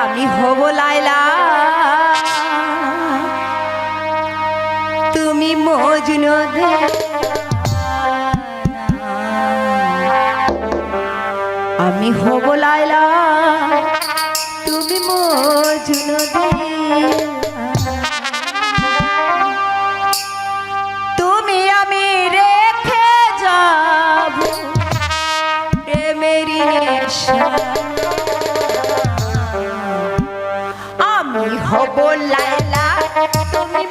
আমি হব লাইলা তুমি মজনু আমি হব লাইলা তুমি মজনু হব লাইলা তুমি